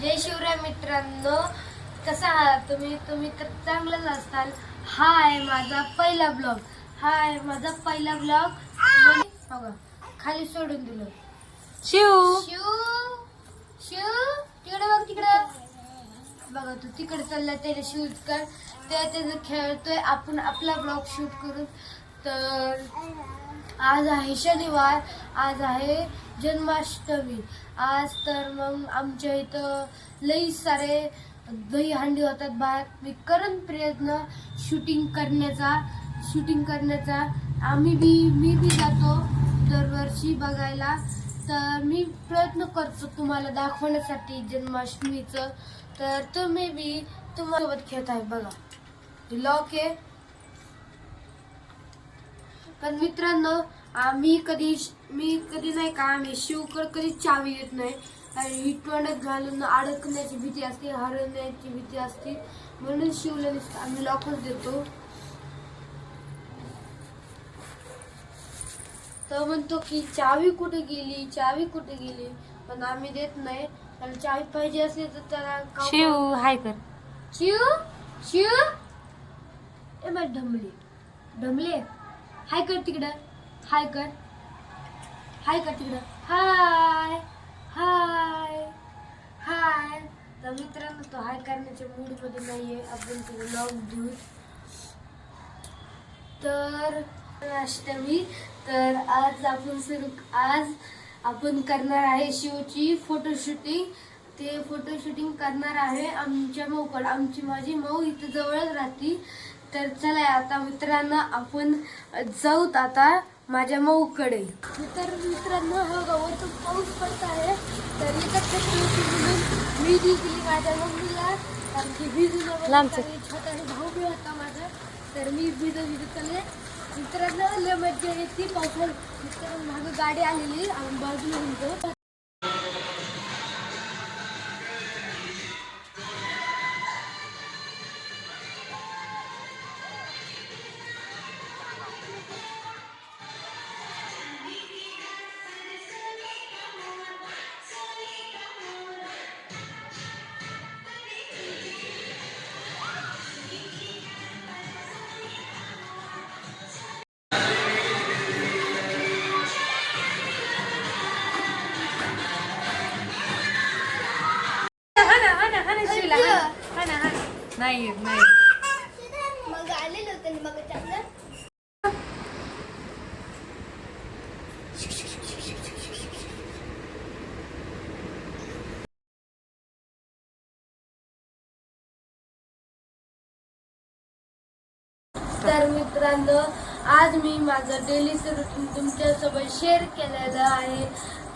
जय शिवराय मित्रांनो. कसा आहात तुम्ही? तुम्ही तर चांगलंच असताल. हा आहे माझा पहिला ब्लॉग हा आहे माझा पहिला ब्लॉग बघा खाली सोडून दिलं. शिव! शिव! शिव! तिकडे बघ तिकडे. बघा तू तिकडे चालला त्याने शूट कर. ते त्याचं खेळतोय. आपण आपला ब्लॉग शूट करून तर आज आहे शनिवार आज आहे जन्माष्टमी. आज तर मग आमच्या इथं लई सारे दही हंडी होतात बाहेर. मी करन प्रयत्न शूटिंग करण्याचा शूटिंग करण्याचा. आम्ही बी मी बी जातो दरवर्षी बघायला. तर मी प्रयत्न करतो तुम्हाला दाखवण्यासाठी जन्माष्टमीचं. तर तुम्ही बी तुम्हासोबत खेळत आहे बघा लॉक आहे. पण मित्रांनो आम्ही कधी मी कधी नाही का आम्ही शिवकड कधी चावी येत नाही. आणि विटवण्यात घालून अडकण्याची भीती असते हरवण्याची भीती असते. म्हणून शिवला आम्ही लॉकच देतो. तर म्हणतो की चावी कुठे गेली? चावी कुठे गेली? पण आम्ही देत नाही. आणि चावी पाहिजे असली तर त्याला शिव हाय कर. शिव? शिव? ए मग ढमले. ढमले हाय कर तिकडं. हाय कर. हाय कर तिकडं. हाय हाय हाय तर मित्रांनो तो हाय करण्याच्या मूडमध्ये नाहीये. आपण तिला लॉक देऊ. तर अष्टमी. तर आज आपण सुरू आज आपण करणार आहे शिवची फोटोशूटिंग ते फोटोशूटिंग करणार आहे आमच्या माऊकडे आमची माझी माऊ इथं जवळच राहते. तर चला आता मित्रांनो आपण जाऊत आता माझ्या माऊकडे. तर मित्रांनो हा गावातून पाऊस पडत आहे. तर म्हणून मी दिली माझ्या मम्मीला कारण की भिजू छोटा भाऊ बी होता माझा तर मी भिजत भिजत चालले. मित्रांनो लय मज्जा येते. पावसाळ्यात मित्रांनो मागं गाडी आलेली आम्ही बाजूला निघतो नाही नाही मग आलेलं होतं मग चांगलं. तर मित्रांनो आज मी माझं डेलीचं रुटीन तुमच्यासोबत शेअर केलेलं आहे.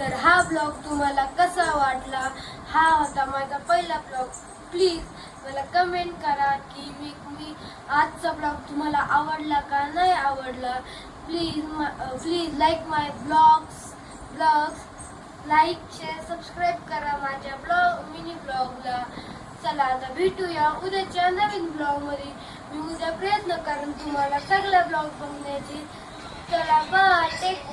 तर हा ब्लॉग तुम्हाला कसा वाटला? हा होता माझा पहिला ब्लॉग प्लीज मला कमेंट करा की मी मी आजचा ब्लॉग तुम्हाला आवडला का नाही आवडला. Please please like my blogs blogs like share subscribe करा माझ्या ब्लॉग मिनी ब्लॉगला चला आता भेटूया उद्याच्या नवीन ब्लॉगमध्ये मी उद्या प्रयत्न करेन तुम्हाला सगळा ब्लॉग बघण्याची. चला बाय टेक